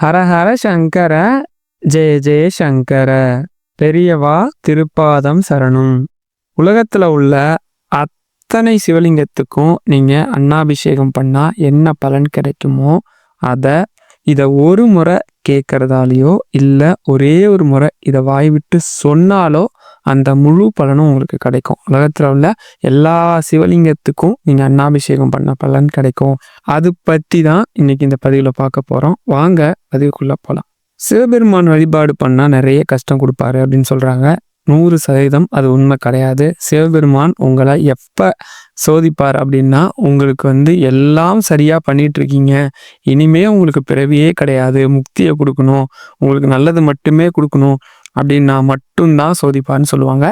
ஹரஹர சங்கர ஜெய ஜெய சங்கர. பெரியவா திருப்பாதம் சரணம். உலகத்தில் உள்ள அத்தனை சிவலிங்கத்துக்கும் நீங்கள் அன்னாபிஷேகம் பண்ணால் என்ன பலன் கிடைக்குமோ அதை இதை ஒரு முறை கேட்குறதாலேயோ இல்லை ஒரே ஒரு முறை இதை வாய் விட்டு சொன்னாலோ அந்த முழு பலனும் உங்களுக்கு கிடைக்கும். உலகத்தில் உள்ள எல்லா சிவலிங்கத்துக்கும் நீங்கள் அன்னாபிஷேகம் பண்ண பலன் கிடைக்கும். அது பற்றி தான் இன்னைக்கு இந்த பதிவில் பார்க்க போகிறோம் வாங்க பதிவுக்குள்ளே போகலாம் சிவபெருமான் வழிபாடு பண்ணால் நிறைய கஷ்டம் கொடுப்பாரு அப்படின்னு சொல்கிறாங்க நூறு சதவீதம் அது உண்மை கிடையாது. சிவபெருமான் உங்களை எப்போ சோதிப்பார் அப்படின்னா உங்களுக்கு வந்து எல்லாம் சரியாக பண்ணிகிட்ருக்கீங்க இனிமே உங்களுக்கு பிறவியே கிடையாது. முக்தியை கொடுக்கணும். உங்களுக்கு நல்லது மட்டுமே கொடுக்கணும். அப்படின்னா மட்டும்தான் சோதிப்பார்னு சொல்லுவாங்க.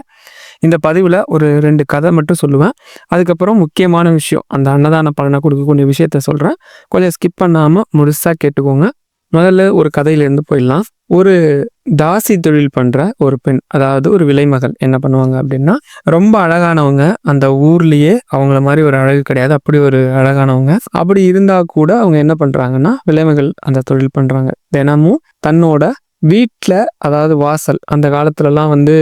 இந்த பதிவில் ஒரு ரெண்டு கதை மட்டும் சொல்லுவேன். அதுக்கப்புறம் முக்கியமான விஷயம் அந்த அன்னதான பலனை கொடுக்கக்கூடிய விஷயத்த சொல்கிறேன் கொஞ்சம் ஸ்கிப் பண்ணாமல் முழுசாக கேட்டுக்கோங்க. முதல்ல ஒரு கதையிலேருந்து போயிடலாம். ஒரு தாசி தொழில் பண்ணுற ஒரு பெண் அதாவது ஒரு விலைமகள் என்ன பண்ணுவாங்க அப்படின்னா ரொம்ப அழகானவங்க. அந்த ஊர்லேயே அவங்கள மாதிரி ஒரு அழகு கிடையாது. அப்படி ஒரு அழகானவங்க. அப்படி இருந்தால் கூட அவங்க என்ன பண்ணுறாங்கன்னா விலைமகள் அந்த தொழில் பண்ணுறாங்க தினமும் தன்னோட வீட்டில் அதாவது வாசல் அந்த காலத்துலலாம் வந்து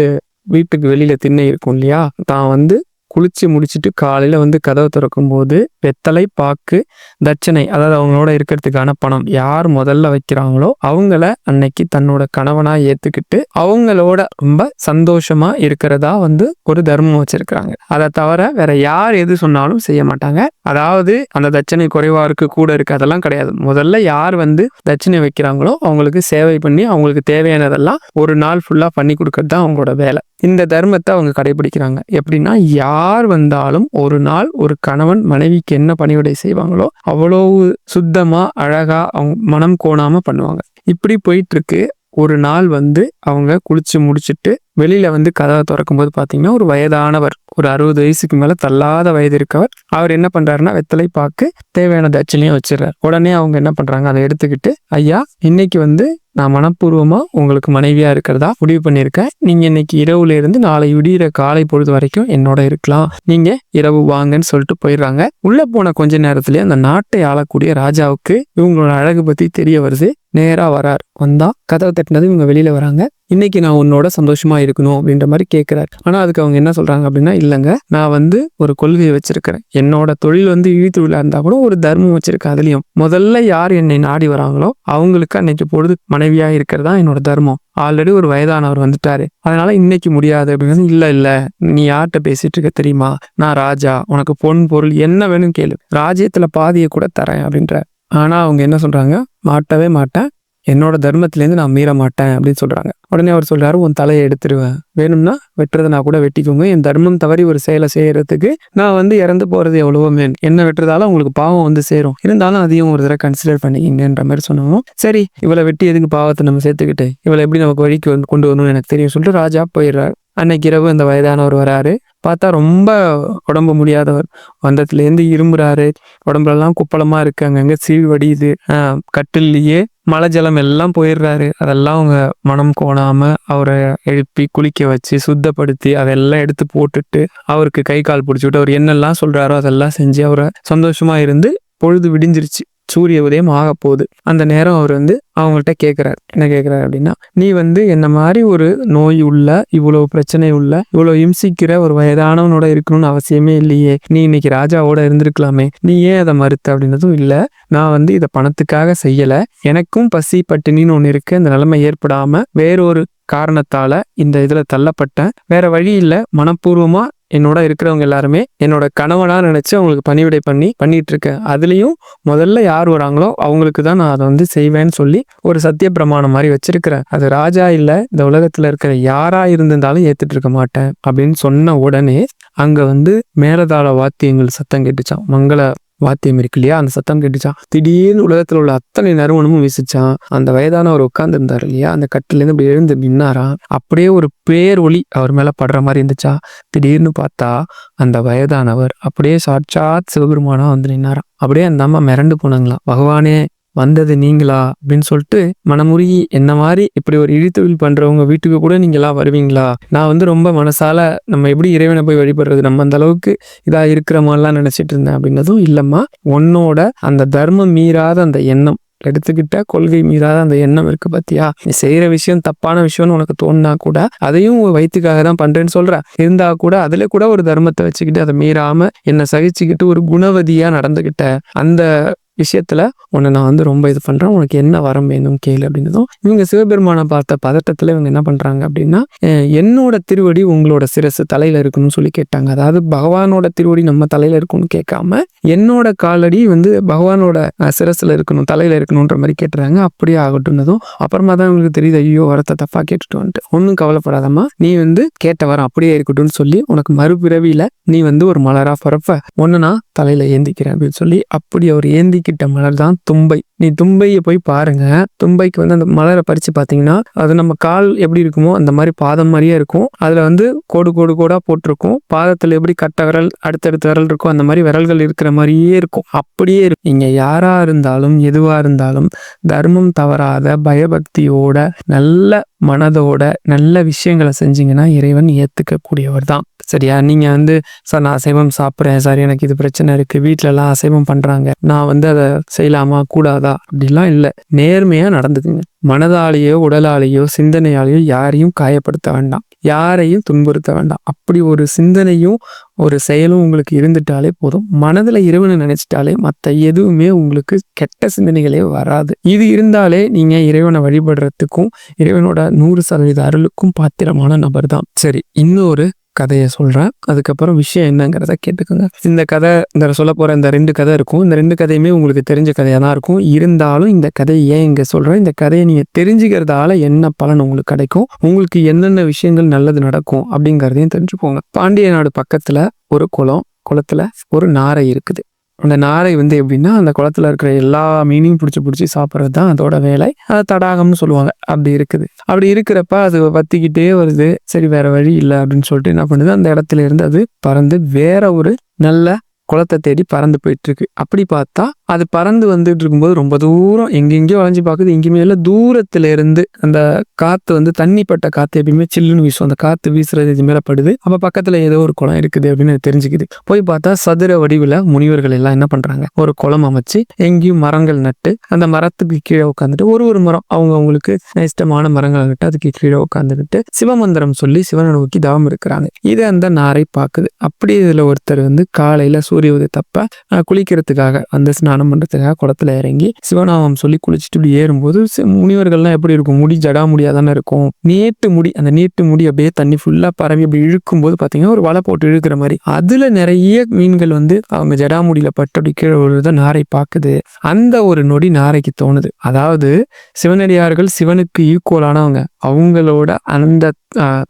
வீட்டுக்கு வெளியில் திண்ணை இருக்கும் இல்லையா? தான் வந்து குளித்து முடிச்சுட்டு காலையில் வந்து கதவை திறக்கும்போது வெத்தலை பாக்கு தட்சணை அதாவது அவங்களோட இருக்கிறதுக்கான பணம் யார் முதல்ல வைக்கிறாங்களோ அவங்கள அன்னைக்கு தன்னோட கணவனாக ஏற்றுக்கிட்டு அவங்களோட ரொம்ப சந்தோஷமாக இருக்கிறதா வந்து ஒரு தர்மம் வச்சுருக்கிறாங்க. அதை தவிர வேற யார் எது சொன்னாலும் செய்ய மாட்டாங்க. அதாவது அந்த தட்சணை குறைவாக இருக்குது கூட இருக்குது அதெல்லாம் கிடையாது. முதல்ல யார் வந்து தட்சணை வைக்கிறாங்களோ அவங்களுக்கு சேவை பண்ணி அவங்களுக்கு தேவையானதெல்லாம் ஒரு நாள் ஃபுல்லாக பண்ணி கொடுக்கறது தான் அவங்களோட வேலை. இந்த தர்மத்தை அவங்க கடைபிடிக்கிறாங்க. எப்படின்னா யார் வந்தாலும் ஒரு நாள் ஒரு கணவன் மனைவிக்கு என்ன பணிவிடை செய்வாங்களோ அவ்வளவு சுத்தமா அழகா அவங்க மனம் கோணாம பண்ணுவாங்க. இப்படி போயிட்டு இருக்கு. ஒரு நாள் வந்து அவங்க குளிச்சு முடிச்சுட்டு வெளியில வந்து கதவை திறக்கும் போது பாத்தீங்கன்னா ஒரு வயதானவர் ஒரு அறுபது வயசுக்கு மேல தள்ளாத வயது இருக்கவர் அவர் என்ன பண்றாருன்னா வெத்தலை பாக்கு தேவையான தட்சணையும் வச்சிடறாரு. உடனே அவங்க என்ன பண்றாங்க அதை எடுத்துக்கிட்டு ஐயா இன்னைக்கு வந்து நான் மனப்பூர்வமா உங்களுக்கு மனைவியா இருக்கிறதா? முடிவு பண்ணியிருக்கேன். நீங்க இன்னைக்கு இரவுல இருந்து நாளை விடிகிற காலை பொழுது வரைக்கும் என்னோட இருக்கலாம். நீங்க இரவு வாங்கன்னு சொல்லிட்டு போயிடுறாங்க. உள்ள போன கொஞ்ச நேரத்துலேயே அந்த நாட்டை ஆளக்கூடிய ராஜாவுக்கு இவங்களோட அழகு பத்தி தெரிய வருது. நேரா வரார். வந்தா கதவை தட்டினது இவங்க வெளியில வராங்க. இன்னைக்கு நான் உன்னோட சந்தோஷமா இருக்கணும் அப்படின்ற மாதிரி கேட்கிறாரு ஆனா அதுக்கு அவங்க என்ன சொல்றாங்க அப்படின்னா இல்லைங்க நான் வந்து ஒரு கொள்கையை வச்சிருக்கிறேன். என்னோட தொழில் வந்து இழித்தொழிலா இருந்தா கூட ஒரு தர்மம் வச்சிருக்கேன் அதுலயும். முதல்ல யார் என்னை நாடி வராங்களோ அவங்களுக்கு அன்னைக்கு பொழுது மனைவியா இருக்கிறதா என்னோட தர்மம். ஆல்ரெடி ஒரு வயதானவர் வந்துட்டாரு. அதனால இன்னைக்கு முடியாது அப்படின்னு இல்ல இல்ல நீ யார்கிட்ட பேசிட்டு இருக்க தெரியுமா? நான் ராஜா. உனக்கு பொன் பொருள் என்ன வேணும் கேளு. ராஜ்யத்துல பாதியை கூட தரேன் அப்படின்ற ஆனா அவங்க என்ன சொல்றாங்க? மாட்டவே மாட்டேன். என்னோட தர்மத்திலேருந்து நான் மீற மாட்டேன் அப்படின்னு சொல்கிறாங்க உடனே அவர் சொல்கிறாரு உன் தலையை எடுத்துருவேன். வேணும்னா வெட்டுறதை நான் கூட வெட்டிக்கோங்க. என் தர்மம் தவறி ஒரு செயலை செய்யறதுக்கு நான் வந்து இறந்து போகிறது எவ்வளவோ மேன் என்ன வெட்டுறதால உங்களுக்கு பாவம் வந்து சேரும். இருந்தாலும் அதையும் ஒரு தடவை கன்சிடர் பண்ணிக்கிங்கன்ற மாதிரி சொன்னோம். சரி இவளை வெட்டி எதுக்கு பாவத்தை நம்ம சேர்த்துக்கிட்டு? இவளை எப்படி நமக்கு வழிக்கு வந்து கொண்டு வரணும்னு எனக்கு தெரியும். சொல்லிட்டு ராஜா போயிடுறாரு. அன்னைக்கு இரவு இந்த வயதானவர் வராரு. பார்த்தா ரொம்ப உடம்பு முடியாதவர். வந்ததுலேருந்து இரும்புறாரு. உடம்புலலாம் குப்பளமாக இருக்கு. அங்கங்கே சீவி வடியுது. கட்டிலேயே மழை ஜலம் எல்லாம் போயிடுறாரு. அதெல்லாம் அவங்க மனம் கோணாம அவரை எழுப்பி குளிக்க வச்சு சுத்தப்படுத்தி அதெல்லாம் எடுத்து போட்டுட்டு அவருக்கு கை கால் பிடிச்சிட்டு அவர் என்னெல்லாம் சொல்றாரோ அதெல்லாம் செஞ்சு அவரை சந்தோஷமா இருந்து பொழுது விடிஞ்சிருச்சு. சூரிய உதயம் ஆக போகுது. அந்த நேரம் அவர் வந்து அவங்கள்ட்ட கேட்குறாரு. என்ன கேட்குறாரு அப்படின்னா நீ வந்து என்ன மாதிரி ஒரு நோய் உள்ள இவ்வளவு பிரச்சனை உள்ள இவ்வளவு இம்சிக்கிற ஒரு வயதானவனோட இருக்கணும்னு அவசியமே இல்லையே. நீ இன்னைக்கு ராஜாவோட இருந்திருக்கலாமே. நீ ஏன் அதை மறுத்த? அப்படின்னதும் இல்லை நான் வந்து இதை பணத்துக்காக செய்யலை. எனக்கும் பசி பட்டினின்னு ஒன்று இருக்கு. அந்த நிலைமை ஏற்படாம வேறொரு காரணத்தால இந்த இதில் தள்ளப்பட்டேன். வேற வழி இல்லை. மனப்பூர்வமா என்னோட இருக்கிறவங்க எல்லாருமே என்னோட கணவனாக நினச்சி அவங்களுக்கு பணிவிடை பண்ணி பண்ணிட்டு இருக்கேன் அதுலேயும் முதல்ல யார் வராங்களோ அவங்களுக்கு தான் நான் அதை வந்து செய்வேன்னு சொல்லி ஒரு சத்திய பிரமாணம் மாதிரி வச்சிருக்கிறேன். அது ராஜா இல்லை இந்த உலகத்தில் இருக்கிற யாராக இருந்திருந்தாலும் ஏற்றுட்டு இருக்க மாட்டேன் அப்படின்னு சொன்ன உடனே அங்கே வந்து மேலதாள வாத்தியங்கள் சத்தம் கேட்டுச்சான் மங்கள வாத்தியம் இருக்கு இல்லையா? அந்த சத்தம் கேட்டுச்சான் திடீர்னு உலகத்தில் உள்ள அத்தனை நறுமணமும் வீசிச்சான் அந்த வயதானவர் உட்கார்ந்து இருந்தார் இல்லையா? அந்த கட்டிலேருந்து அப்படி எழுந்து நின்னாராம் அப்படியே ஒரு பேர் ஒளி அவர் மேல படுற மாதிரி இருந்துச்சா? திடீர்னு பார்த்தா அந்த வயதானவர் அப்படியே சாட்சாத் சிவபெருமானா வந்து நின்னாராம். அப்படியே அந்த அம்மா மிரண்டு போனாங்களாம். பகவானே வந்தது நீங்களா அப்படின்னு சொல்லிட்டு மனமுருகி என்ன மாதிரி? இப்படி ஒரு இழித்தொழில் பண்றவங்க வீட்டுக்கு கூட நீங்களா வருவீங்களா? நான் வந்து ரொம்ப மனசால நம்ம எப்படி இறைவனை போய் வழிபடுறது? நம்ம அந்த அளவுக்கு இதா இருக்கிற மாதிரிலாம் நினைச்சிட்டு இருந்தேன். அப்படின்னதும் இல்லம்மா உன்னோட அந்த தர்மம் மீறாத அந்த எண்ணம் எடுத்துக்கிட்ட கொள்கை மீறாத அந்த எண்ணம் இருக்கு பாத்தியா? நீ செய்யற விஷயம் தப்பான விஷயம்னு உனக்கு தோணுனா கூட அதையும் வயிற்றுக்காக தான் பண்றேன்னு சொல்ற. இருந்தா கூட அதுல கூட ஒரு தர்மத்தை வச்சுக்கிட்டு அதை மீறாம என்னை சகிச்சுக்கிட்டு ஒரு குணவதியா நடந்துகிட்ட அந்த விஷயத்தில் உன்னை நான் வந்து ரொம்ப இது பண்ணுறேன் உனக்கு என்ன வரம் வேணும் கேளு அப்படின்னதும் இவங்க சிவபெருமானை பார்த்த பதட்டத்தில் இவங்க என்ன பண்ணுறாங்க அப்படின்னா என்னோட திருவடி உங்களோட சிரசு தலையில் இருக்கணும்னு சொல்லி கேட்டாங்க. அதாவது பகவானோட திருவடி நம்ம தலையில் இருக்கணும்னு கேட்காம என்னோட காலடி வந்து பகவானோட சிரசில் சிரசுல இருக்கணும் தலையில் இருக்கணுன்ற மாதிரி கேட்டுறாங்க. அப்படியே ஆகட்டும்னதும் அப்புறமா தான் உங்களுக்கு தெரியுது ஐயோ வரத்தை தப்பாக கேட்டுட்டு வந்துட்டு. ஒன்றும் கவலைப்படாதம்மா. நீ வந்து கேட்ட வரம் அப்படியே இருக்கட்டும்னு சொல்லி உனக்கு மறுபிறவியில் நீ வந்து ஒரு மலராக பரப்ப. ஒன்று நான் தலையில் ஏந்திக்கிறேன். அப்படின்னு சொல்லி அப்படி அவர் ஏந்தி கிட்ட மலர் தான் தும்பை. நீ தும்பையை போய் பாருங்க. தும்பைக்கு வந்து அந்த மலரை பறிச்சு பார்த்தீங்கன்னா அது நம்ம கால் எப்படி இருக்குமோ அந்த மாதிரி பாதம் மாதிரியே இருக்கும். அதில் வந்து கோடு கோடு கோடாக போட்டிருக்கும். பாதத்தில் எப்படி கட்ட விரல் அடுத்தடுத்த விரல் இருக்கும் அந்த மாதிரி விரல்கள் இருக்கிற மாதிரியே இருக்கும். அப்படியே இருக்கும். நீங்கள் யாராக இருந்தாலும் எதுவாக இருந்தாலும் தர்மம் தவறாத பயபக்தியோட நல்ல மனதோட நல்ல விஷயங்களை செஞ்சீங்கன்னா இறைவன் ஏற்றுக்கக்கூடியவர் தான். சரியா? நீங்கள் வந்து சார் நான் அசைவம் சாப்பிட்றேன். சார் எனக்கு இது பிரச்சனை இருக்குது வீட்டிலலாம் அசைவம் பண்ணுறாங்க நான் வந்து அதை செய்யலாமா? கூடாதா? அப்படிலாம் இல்லை. நேர்மையா நடந்துக்குங்க மனதாலேயோ உடலாலேயோ சிந்தனையாலேயோ யாரையும் காயப்படுத்த வேண்டாம். யாரையும் துன்புறுத்த வேண்டாம். அப்படி ஒரு சிந்தனையும் ஒரு செயலும் உங்களுக்கு இருந்துட்டாலே போதும். மனதில் இறைவனை நினைச்சிட்டாலே மற்ற எதுவுமே உங்களுக்கு கெட்ட சிந்தனைகளே வராது. இது இருந்தாலே நீங்கள் இறைவனை வழிபடுறதுக்கும் இறைவனோட நூறு சதவீத அருளுக்கும் பாத்திரமான நபர் தான் சரி இன்னொரு கதையை சொல்கிறேன் அதுக்கப்புறம் விஷயம் என்னங்கிறத கேட்டுக்கோங்க. இந்த கதை இந்த சொல்ல போகிற இந்த ரெண்டு கதை இருக்கும். இந்த ரெண்டு கதையுமே உங்களுக்கு தெரிஞ்ச கதையாக தான் இருக்கும். இருந்தாலும் இந்த கதையை ஏன் இங்கே சொல்கிறேன் இந்த கதையை நீங்கள் தெரிஞ்சுக்கிறதால என்ன பலன் உங்களுக்கு கிடைக்கும்? உங்களுக்கு என்னென்ன விஷயங்கள் நல்லது நடக்கும்? அப்படிங்கிறதையும் தெரிஞ்சுக்கோங்க. பாண்டிய நாடு பக்கத்தில் ஒரு குளம் குளத்தில் ஒரு நாரை இருக்குது. அந்த நாரை வந்து எப்படின்னா அந்த குளத்துல இருக்கிற எல்லா மீனையும் பிடிச்சி பிடிச்சி சாப்பிட்றது தான் அதோட வேலை. அது தடாகம்னு சொல்லுவாங்க. அப்படி இருக்குது. அப்படி இருக்கிறப்ப அது பத்திக்கிட்டே வருது. சரி வேற வழி இல்லை அப்படின்னு சொல்லிட்டு என்ன பண்ணுது? அந்த இடத்துல இருந்து அது பறந்து வேற ஒரு நல்ல குளத்தை தேடி பறந்து போயிட்டு இருக்கு. அப்படி பார்த்தா அது பறந்து வந்துட்டு இருக்கும்போது ரொம்ப தூரம் எங்கெங்கேயோ வளைஞ்சு பார்க்குது எங்கேயுமே இல்லை தூரத்துல இருந்து அந்த காற்று வந்து தண்ணி பட்ட எப்பயுமே சில்லுன்னு வீசும். அந்த காற்று வீசுறது இது மேலே படுது. அப்போ பக்கத்தில் ஏதோ ஒரு குளம் இருக்குது அப்படின்னு தெரிஞ்சுக்குது. போய் பார்த்தா சதுர வடிவில் முனிவர்கள் எல்லாம் என்ன பண்ணுறாங்க ஒரு குளம் அமைச்சு எங்கேயும் மரங்கள் நட்டு அந்த மரத்துக்கு கீழே உட்காந்துட்டு ஒரு ஒரு மரம் அவங்க அவங்களுக்கு இஷ்டமான மரங்கள் நட்டு அதுக்கு கீழே உட்காந்துக்கிட்டு சிவமந்திரம் சொல்லி சிவனை நோக்கி தவம் இருக்கிறாங்க. இதை அந்த நாரை பார்க்குது. அப்படி இதில் ஒருத்தர் வந்து காலையில் சூரிய உதயத்தப்ப குளிக்கிறதுக்காக அந்த ஸ்நானம் பண்றதுக்காக குளத்துல இறங்கி சிவநாமம் சொல்லி குளிச்சுட்டு இப்படி ஏறும்போது சி- முனிவர்கள்லாம் எப்படி இருக்கும்? முடி ஜடா முடியாக தானே இருக்கும்? நீட்டு முடி அந்த நீட்டு முடி அப்படியே தண்ணி ஃபுல்லா பரவி அப்படி இழுக்கும்போது பார்த்தீங்கன்னா ஒரு வலை போட்டு இழுக்கிற மாதிரி. அதுல நிறைய மீன்கள் வந்து அவங்க ஜடாமுடியில பட்டு அப்படி கீழே விழுறத நாரை பார்க்குது. அந்த ஒரு நொடி நாரைக்கு தோணுது. அதாவது சிவனடியார்கள் சிவனுக்கு ஈக்குவலானவங்க அவங்களோட அந்த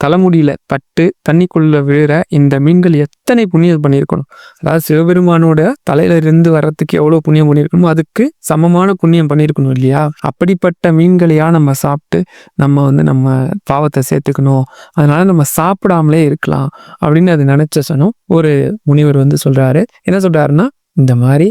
தலைமுடியில் தலைமுடியில பட்டு தண்ணிக்குள்ள விழுற இந்த மீன்கள் எத்தனை புண்ணியம் பண்ணியிருக்கணும்? அதாவது சிவபெருமானோட தலையில இருந்து வர்றதுக்கு எவ்வளவு புண்ணியம் பண்ணியிருக்கணுமோ அதுக்கு சமமான புண்ணியம் பண்ணியிருக்கணும் இல்லையா? அப்படிப்பட்ட மீன்களையா நம்ம சாப்பிட்டு நம்ம வந்து நம்ம பாவத்தை சேர்த்துக்கணும். அதனால நம்ம சாப்பிடாமலே இருக்கலாம் அப்படின்னு அது நினைச்ச சனம் ஒரு முனிவர் வந்து சொல்றாரு. என்ன சொல்றாருன்னா இந்த மாதிரி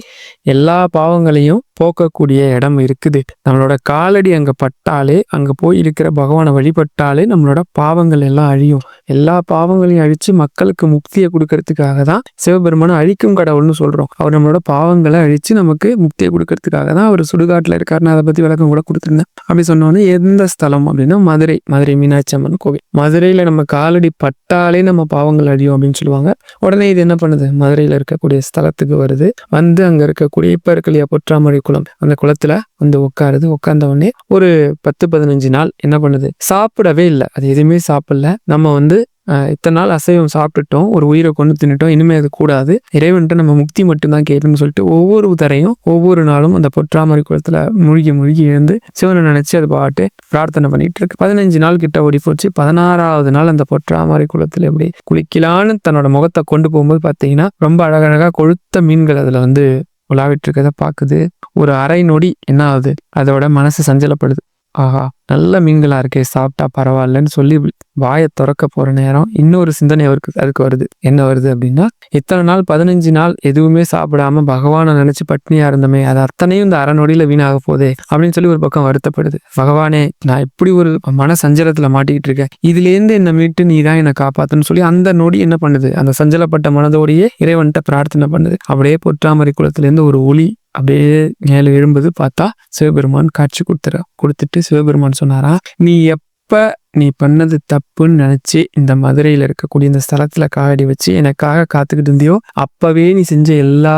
எல்லா பாவங்களையும் போக்கக்கூடிய இடம் இருக்குது. நம்மளோட காலடி அங்கே பட்டாலே அங்கே போய் இருக்கிற பகவானை வழிபட்டாலே நம்மளோட பாவங்கள் எல்லாம் அழியும். எல்லா பாவங்களையும் அழித்து மக்களுக்கு முக்தியை கொடுக்கறதுக்காக தான் சிவபெருமானை அழிக்கும் கடவுள்னு சொல்கிறோம் அவர் நம்மளோட பாவங்களை அழித்து நமக்கு முக்தியை கொடுக்கறதுக்காக தான் அவர் சுடுகாட்டில் இருக்காருன்னு அதை பற்றி விளக்கம் கூட கொடுத்துருந்தேன். அப்படி சொன்னோன்னே எந்த ஸ்தலம்? அப்படின்னா மதுரை. மதுரை மீனாட்சி அம்மன் கோவில். மதுரையில் நம்ம காலடி பட்டாலே நம்ம பாவங்கள் அழியும் அப்படின்னு சொல்லுவாங்க. உடனே இது என்ன பண்ணுது? மதுரையில் இருக்கக்கூடிய ஸ்தலத்துக்கு வருது. வந்து அங்க இருக்கக்கூடிய இப்ப இருக்க இல்லையா பொற்றாமரை குளம். அந்த குளத்துல வந்து உட்காருது. உட்கார்ந்த உடனே ஒரு பத்து பதினஞ்சு நாள் என்ன பண்ணுது? சாப்பிடவே இல்லை. அது எதுவுமே சாப்பிடல. நம்ம வந்து இத்தனை நாள் அசைவம் சாப்பிட்டுட்டோம் ஒரு உயிரை கொண்டு தின்னுட்டோம் இனிமே அது கூடாது. இறைவன்ட்டு நம்ம முக்தி மட்டும்தான் கேட்கணும்னு சொல்லிட்டு ஒவ்வொரு தரையும் ஒவ்வொரு நாளும் அந்த பொற்றாமரை குளத்துல முழுகி முழுகி எழுந்து சிவனை நினைச்சு அது பாட்டு பிரார்த்தனை பண்ணிட்டு இருக்கு. பதினஞ்சு நாள் கிட்ட ஓடி போச்சு. பதினாறாவது நாள் அந்த பொற்றாமரை குளத்துல எப்படி குளிக்கலான்னு தன்னோட முகத்தை கொண்டு போகும்போது பார்த்தீங்கன்னா ரொம்ப அழகழகா கொழுத்த மீன்கள் அதுல வந்து உலாவிட்டு இருக்கதை பார்க்குது. ஒரு அரை நொடி என்ன ஆகுது? அதோட மனசு சஞ்சலப்படுது. ஆஹா நல்ல மீன்களா இருக்கே சாப்பிட்டா பரவாயில்லன்னு சொல்லி வாயை திறக்க போற நேரம் இன்னொரு சிந்தனை அவருக்கு அதுக்கு வருது. என்ன வருது அப்படின்னா இத்தனை நாள் பதினஞ்சு நாள் எதுவுமே சாப்பிடாம பகவானை நினச்சி பட்னியா இருந்தமே அது அத்தனையும் இந்த அறநொடியில் வீணாக போதே அப்படின்னு சொல்லி ஒரு பக்கம் வருத்தப்படுது. பகவானே நான் இப்படி ஒரு மன சஞ்சலத்தில் மாட்டிக்கிட்டு இருக்கேன். இதுல இருந்து என்னை மீட்டு நீ தான் என்னை காப்பாத்துன்னு சொல்லி அந்த நொடி என்ன பண்ணுது? அந்த சஞ்சலப்பட்ட மனதோடையே இறைவன்கிட்ட பிரார்த்தனை பண்ணுது. அப்படியே பொற்றாமரை குளத்துலேருந்து ஒரு ஒளி அப்படியே மேலே எழும்புது பார்த்தா சிவபெருமான் காட்சி கொடுத்துற கொடுத்துட்டு சிவபெருமான் சொன்னாரா நீ எப்போ நீ பண்ணது தப்புன்னு நினைச்சு இந்த மதுரையில் இருக்கக்கூடிய இந்த ஸ்தலத்தில் காவடி வச்சு எனக்காக காத்துக்கிட்டு இருந்தியோ அப்பவே நீ செஞ்ச எல்லா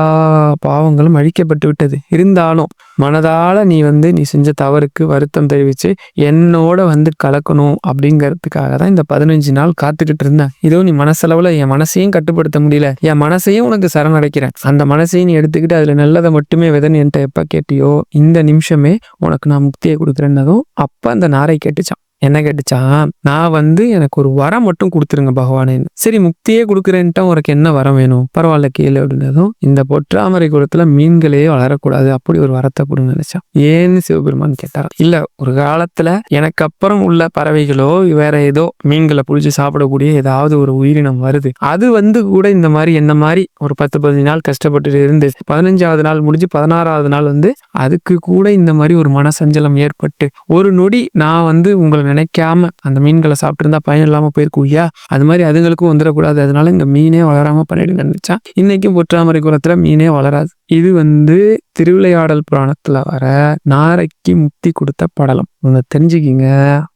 பாவங்களும் அழிக்கப்பட்டு விட்டது. இருந்தாலும் மனதால நீ வந்து நீ செஞ்ச தவறுக்கு வருத்தம் தெரிவிச்சு என்னோட வந்து கலக்கணும் அப்படிங்கிறதுக்காக தான் இந்த பதினஞ்சு நாள் காத்துக்கிட்டு இருந்தேன். இதோ நீ மனசளவுல என் மனசையும் கட்டுப்படுத்த முடியல. என் மனசையும் உனக்கு சரணடைக்கிறேன். அந்த மனசையும் நீ எடுத்துக்கிட்டு அதுல நல்லதை மட்டுமே விதன்னு என்கிட்ட எப்ப கேட்டியோ இந்த நிமிஷமே உனக்கு நான் முக்தியை கொடுக்குறேன்னதும் அப்ப அந்த நாரை கேட்டுச்சான். என்ன கேட்டுச்சா? நான் வந்து எனக்கு ஒரு வரம் மட்டும் கொடுத்துருங்க பகவானேன்னு. சரி முக்தியே கொடுக்குறேன்ட்டா உனக்கு என்ன வரம் வேணும்? பரவாயில்ல கீழே அப்படின்னதும் இந்த பொற்றாமரை குளத்துல மீன்களே வளரக்கூடாது அப்படி ஒரு வரத்தை கொடுங்க நினைச்சா ஏன்னு சிவபெருமான் கேட்டார் இல்ல ஒரு காலத்துல எனக்கு அப்புறம் உள்ள பறவைகளோ வேற ஏதோ மீன்களை புளிச்சு சாப்பிடக்கூடிய ஏதாவது ஒரு உயிரினம் வருது. அது வந்து கூட இந்த மாதிரி என்ன மாதிரி ஒரு பத்து பதினஞ்சு நாள் கஷ்டப்பட்டு இருந்து பதினஞ்சாவது நாள் முடிஞ்சு பதினாறாவது நாள் வந்து அதுக்கு கூட இந்த மாதிரி ஒரு மனசஞ்சலம் ஏற்பட்டு ஒரு நொடி நான் வந்து உங்களை நினைக்காம அந்த மீன்களை சாப்பிட்டிருந்தா பயன் இல்லாம போயிருக்குய்யா அது மாதிரி அதுங்களுக்கும் வந்துடக்கூடாது. அதனால இங்க மீனே வளராம பண்ணிடுங்க நினைச்சா. இன்னைக்கும் பொற்றாமரை குளத்துல மீனே வளராது. இது வந்து திருவிளையாடல் புராணத்துல வர நாரைக்கு முக்தி கொடுத்த படலம். உங்க தெரிஞ்சுக்கிங்க.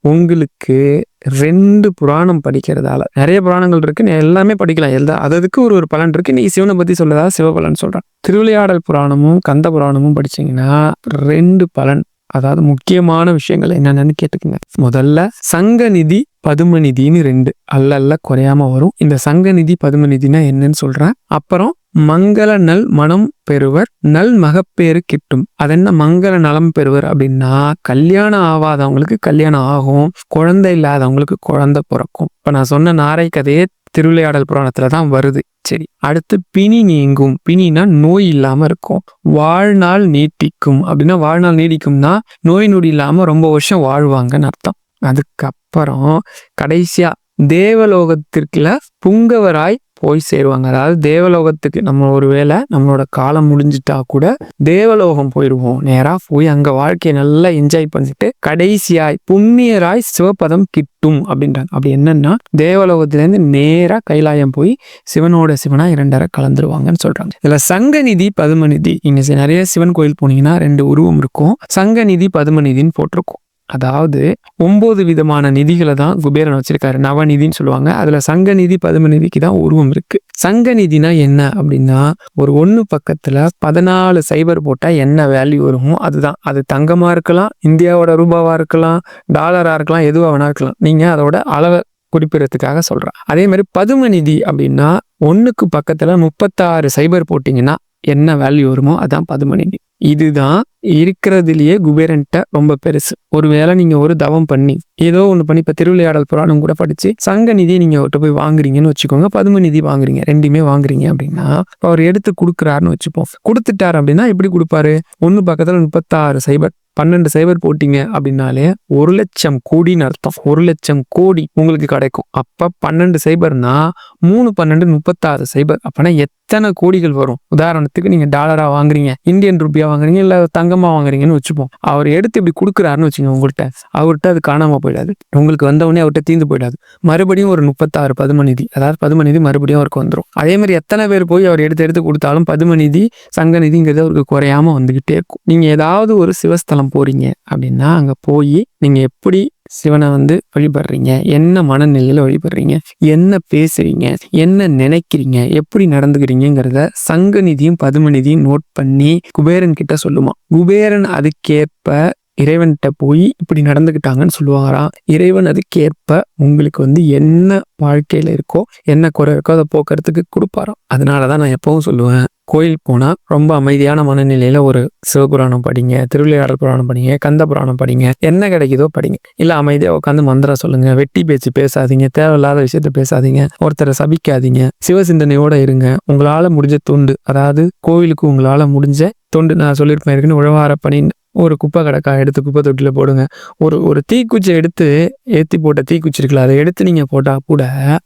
உங்களுக்கு ரெண்டு புராணம் படிக்கிறதால. நிறைய புராணங்கள் இருக்கு. நீ எல்லாமே படிக்கலாம். எல்லா அதுக்கு ஒரு ஒரு பலன் இருக்கு. நீ சிவனை பத்தி சொல்லதா சிவபலன் சொல்றான். திருவிளையாடல் புராணமும் கந்த புராணமும் படிச்சீங்கன்னா ரெண்டு பலன். அதாவது முக்கியமான விஷயங்கள் என்னென்னு கேட்டுக்கோங்க. முதல்ல சங்கநிதி பதுமநிதின்னு ரெண்டு. அல்ல அல்ல குறையாம வரும். இந்த சங்கநிதி பதுமநிதினா என்னன்னு சொல்றேன். அப்புறம் மங்கள நல் மனம் பெறுவர் நல் மகப்பேறு கிட்டும். அது என்ன மங்கள நலம் பெறுவர் அப்படின்னா கல்யாணம் ஆகாதவங்களுக்கு கல்யாணம் ஆகும் குழந்தை இல்லாதவங்களுக்கு குழந்தை பிறக்கும். இப்ப நான் சொன்ன நாரை கதையே திருவிளையாடல் புராணத்துல தான் வருது. சரி அடுத்து பிணி நீங்கும். பிணினா நோய் இல்லாம இருக்கும். வாழ்நாள் நீட்டிக்கும். அப்படின்னா வாழ்நாள் நீடிக்கும்னா நோய் நொடி இல்லாம ரொம்ப வருஷம் வாழ்வாங்கன்னு அர்த்தம். அதுக்கப்புறம் கடைசியா தேவலோகத்திற்குல புங்கவராய் போய் சேருவாங்க. அதாவது தேவலோகத்துக்கு நம்ம ஒரு வேளை நம்மளோட காலம் முடிஞ்சிட்டா கூட தேவலோகம் போயிடுவோம் நேராக போய் அங்கே வாழ்க்கையை நல்லா என்ஜாய் பண்ணிட்டு கடைசியாய் புண்ணியராய் சிவபதம் கிட்டும் அப்படின்றாங்க. அப்படி என்னன்னா தேவலோகத்திலேருந்து நேராக கைலாயம் போய் சிவனோட சிவனா இரண்டரை கலந்துருவாங்கன்னு சொல்றாங்க. இதில் சங்கநிதி பதுமநிதி. இங்கே நிறைய சிவன் கோயில் போனீங்கன்னா ரெண்டு உருவம் இருக்கும். சங்கநிதி பதுமநிதின்னு போட்டிருக்கும். அதாவது ஒம்பது விதமான நிதிகளை தான் குபேரன் வச்சிருக்காரு. நவநிதின்னு சொல்லுவாங்க. அதுல சங்க நிதி பதும நிதிக்கு தான் உருவம் இருக்கு. சங்க நிதினா என்ன அப்படின்னா ஒரு ஒன்று பக்கத்துல பதினாலு சைபர் போட்டா என்ன வேல்யூ வருமோ அதுதான். அது தங்கமா இருக்கலாம் இந்தியாவோட ரூபாவா இருக்கலாம் டாலரா இருக்கலாம் எதுவா வேணா இருக்கலாம். நீங்க அதோட அளவை குறிப்பிடறதுக்காக சொல்றேன். அதே மாதிரி பதும நிதி அப்படின்னா ஒன்றுக்கு பக்கத்துல முப்பத்தாறு சைபர் போட்டிங்கன்னா என்ன வேல்யூ வருமோ அதான் பதும நிதி. இதுதான் இருக்கிறதுலயே குபேரன்ட்ட ரொம்ப பெருசு. ஒருவேளை நீங்க ஒரு தவம் பண்ணி ஏதோ ஒன்று பண்ணி இப்போ திருவிளையாடல் புராணம் கூட படிச்சு சங்க நிதி நீங்க அவர்கிட்ட போய் வாங்குறீங்கன்னு வச்சுக்கோங்க பதும நிதி வாங்குறீங்க ரெண்டுமே வாங்குறீங்க அப்படின்னா அவர் எடுத்து கொடுக்குறாருன்னு வச்சுப்போம். கொடுத்துட்டாரு அப்படின்னா எப்படி கொடுப்பாரு? ஒன்று பக்கத்தில் முப்பத்தாறு சைபர் பன்னெண்டு சைபர் போட்டீங்க அப்படின்னாலே ஒரு லட்சம் கோடின்னு அர்த்தம். ஒரு லட்சம் கோடி உங்களுக்கு கிடைக்கும். அப்போ பன்னெண்டு சைபர்னா மூணு பன்னெண்டு முப்பத்தாறு சைபர் அப்போனா எத்தனை கோடிகள் வரும்? உதாரணத்துக்கு நீங்கள் டாலராக வாங்குறீங்க இந்தியன் ரூபியா வாங்குறீங்க இல்லை தங்கமாக வாங்குறீங்கன்னு வச்சுப்போம். அவர் எடுத்து இப்படி கொடுக்குறாருன்னு வச்சுங்க உங்கள்கிட்ட அவர்கிட்ட அது காணாமல் போயிடாது. உங்களுக்கு வந்தவொடனே அவர்கிட்ட தீந்து போயிடாது. மறுபடியும் ஒரு முப்பத்தாறு பதுமநிதி அதாவது பதுமநிதி மறுபடியும் அவருக்கு வந்துடும் அதே மாதிரி எத்தனை பேர் போய் அவர் எடுத்து எடுத்து கொடுத்தாலும் பதுமநிதி சங்கநிதிங்கிறது அவருக்கு குறையாம வந்துக்கிட்டே இருக்கும். நீங்கள் ஏதாவது ஒரு சிவஸ்தலம் போறீங்க அப்படின்னா அங்க போய் நீங்க எப்படி சிவனை வந்து வழிபடுறீங்க? என்ன மனநிலையில வழிபடுறீங்க? என்ன பேசுறீங்க? என்ன நினைக்கிறீங்க? எப்படி நடந்துக்கிறீங்கிறத சங்க நிதியும் பதும நிதியும் நோட் பண்ணி குபேரன் கிட்ட சொல்லுமா. குபேரன் அதுக்கேற்ப இறைவன்கிட்ட போய் இப்படி நடந்துக்கிட்டாங்கன்னு சொல்லுவாராம். இறைவன் அதுக்கேற்ப உங்களுக்கு வந்து என்ன வாழ்க்கையில இருக்கோ என்ன குறை இருக்கோ அதை போக்குறதுக்கு கொடுப்பாராம். அதனாலதான் நான் எப்பவும் சொல்லுவேன் கோயில் போனால் ரொம்ப அமைதியான மனநிலையில் ஒரு சிவபுராணம் படிங்க திருவிளையாடல் புராணம் படிங்க கந்த புராணம் படிங்க என்ன கிடைக்குதோ படிங்க. இல்லை அமைதியாக உட்காந்து மந்திரம் சொல்லுங்க வெட்டி பேச்சு பேசாதீங்க தேவையில்லாத விஷயத்த பேசாதீங்க ஒருத்தரை சபிக்காதீங்க சிவசிந்தனையோட இருங்க உங்களால் முடிஞ்ச தொண்டு அதாவது கோவிலுக்கு உங்களால் முடிஞ்ச தொண்டு நான் சொல்லியிருப்பேன் இருக்குன்னு உழவார பணின்னு ஒரு குப்பை கிடக்கா எடுத்து குப்பை தொட்டியில் போடுங்க. ஒரு ஒரு தீக்குச்சியை எடுத்து ஏற்றி போட்ட தீக்குச்சி இருக்குல்ல அதை எடுத்து நீங்கள் போட்டால் கூட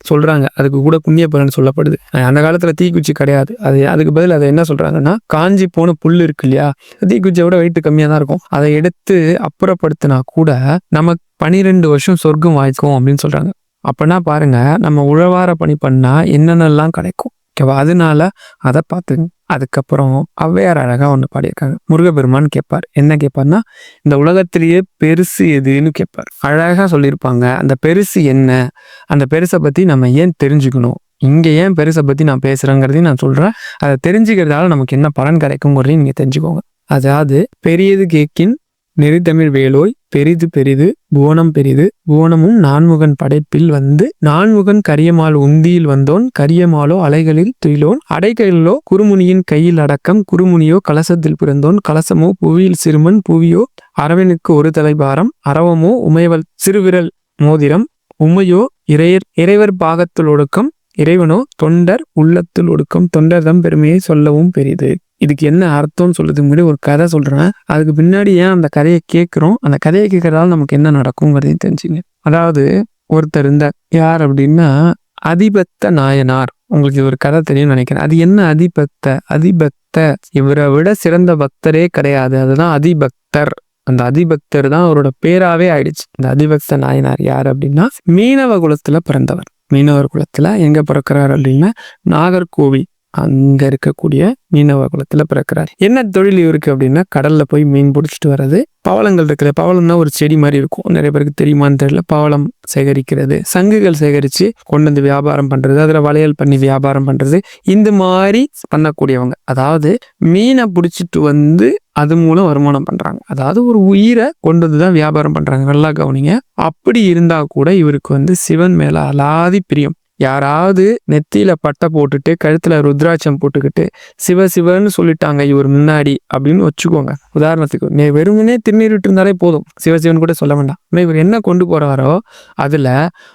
சொல்கிறாங்க அதுக்கு கூட புண்ணியப்பலன் சொல்லப்படுது. அந்த காலத்தில் தீக்குச்சி கிடையாது. அது அதுக்கு பதில் அதை என்ன சொல்கிறாங்கன்னா காஞ்சி போன புல் இருக்கு இல்லையா தீக்குச்சியை விட வெயிட் கம்மியாக தான் இருக்கும். அதை எடுத்து அப்புறப்படுத்தினா கூட நமக்கு பனிரெண்டு வருஷம் சொர்க்கம் வாய்க்கும் அப்படின்னு சொல்கிறாங்க அப்படின்னா பாருங்க நம்ம உழவார பணி பண்ணால் என்னென்னலாம் கிடைக்கும். ஓகேவா? அதனால அதை பார்த்துங்க. அதுக்கப்புறம் ஔவையார் அழகாக ஒன்று பாடியிருக்காங்க. முருகப்பெருமான் கேட்பார். என்ன கேட்பார்னா இந்த உலகத்திலேயே பெருசு எதுன்னு கேட்பார். அழகாக சொல்லியிருப்பாங்க. அந்த பெருசு என்ன? அந்த பெருசை பற்றி நம்ம ஏன் தெரிஞ்சுக்கணும்? இங்கே ஏன் பெருசை பற்றி நான் பேசுகிறேங்கிறதையும் நான் சொல்கிறேன் அதை தெரிஞ்சுக்கிறதால நமக்கு என்ன பலன் கிடைக்குங்கிறதையும் நீங்கள் தெரிஞ்சுக்கோங்க. அதாவது பெரியது கேக்கின் நெறித்தமிழ் வேலோய் பெரிது பெரிது புவனம் பெரிது. புவனமும் நான்முகன் படைப்பில் வந்து நான்முகன் கரியமால் உந்தியில் வந்தோன் கரியமாலோ அலைகளில் துயிலோன் அடைகளிலோ குறுமுனியின் கையில் அடக்கம் குறுமுனியோ கலசத்தில் பிறந்தோன் கலசமோ புவியில் சிறுமன் புவியோ அரவனுக்கு ஒரு தலைபாரம் அரவமோ உமையவள் சிறுவிரல் மோதிரம் உமையோ இறையர் இறைவர் பாகத்தில் ஒடுக்கம் இறைவனோ தொண்டர் உள்ளத்தில் ஒடுக்கம் தொண்டர்தம் பெருமையை சொல்லவும் பெரிது. இதுக்கு என்ன அர்த்தம்னு சொல்றதுக்கு முன்னாடி ஒரு கதை சொல்றேன். அதுக்கு பின்னாடி ஏன் அந்த கதையை கேட்குறோம்? அந்த கதையை கேட்கறதால நமக்கு என்ன நடக்குங்கிறதையும் தெரிஞ்சுங்க. அதாவது ஒருத்தர் இருந்தார் யார் அப்படின்னா அதிபத்த நாயனார். உங்களுக்கு இது ஒரு கதை தெரியும்னு நினைக்கிறேன். அது என்ன அதிபக்த அதிபக்த இவரை விட சிறந்த பக்தரே கிடையாது. அதுதான் அதிபக்தர். அந்த அதிபக்தர் தான் அவரோட பேராவே ஆயிடுச்சு. இந்த அதிபக்த நாயனார் யார் அப்படின்னா மீனவ குலத்துல பிறந்தவர். மீனவர் குலத்துல எங்க பிறக்கிறார் அப்படின்னா நாகர்கோவில் அங்க இருக்கக்கூடிய மீனவ குலத்துல பிறக்கிறார். என்ன தொழில் இவருக்கு அப்படின்னா கடல்ல போய் மீன் பிடிச்சிட்டு வர்றது. பவளங்கள் இருக்குது பவளம்னா ஒரு செடி மாதிரி இருக்கும். நிறைய பேருக்கு தெரியுமான்னு தெரியல. பவளம் சேகரிக்கிறது சங்குகள் சேகரித்து கொண்டு வந்து வியாபாரம் பண்ணுறது அதில் வளையல் பண்ணி வியாபாரம் பண்ணுறது இந்த மாதிரி பண்ணக்கூடியவங்க. அதாவது மீனை பிடிச்சிட்டு வந்து அது மூலம் வருமானம் பண்றாங்க. அதாவது ஒரு உயிரை கொண்டு வந்து தான் வியாபாரம் பண்றாங்க. நல்லா கவனிங்க. அப்படி இருந்தா கூட இவருக்கு வந்து சிவன் மேல அலாதி பிரியம். யாராவது நெத்தியில பட்டை போட்டுட்டு கழுத்துல ருத்ராட்சம் போட்டுக்கிட்டு சிவ சிவன்னு சொல்லிட்டாங்க இவர் முன்னாடி அப்படின்னு வச்சுக்கோங்க. உதாரணத்துக்கு நீ வெறுமனே திருநீரிட்டு இருந்தாலே போதும். சிவசிவன் கூட சொல்ல வேண்டாம். இவர் என்ன கொண்டு போறாரோ அதுல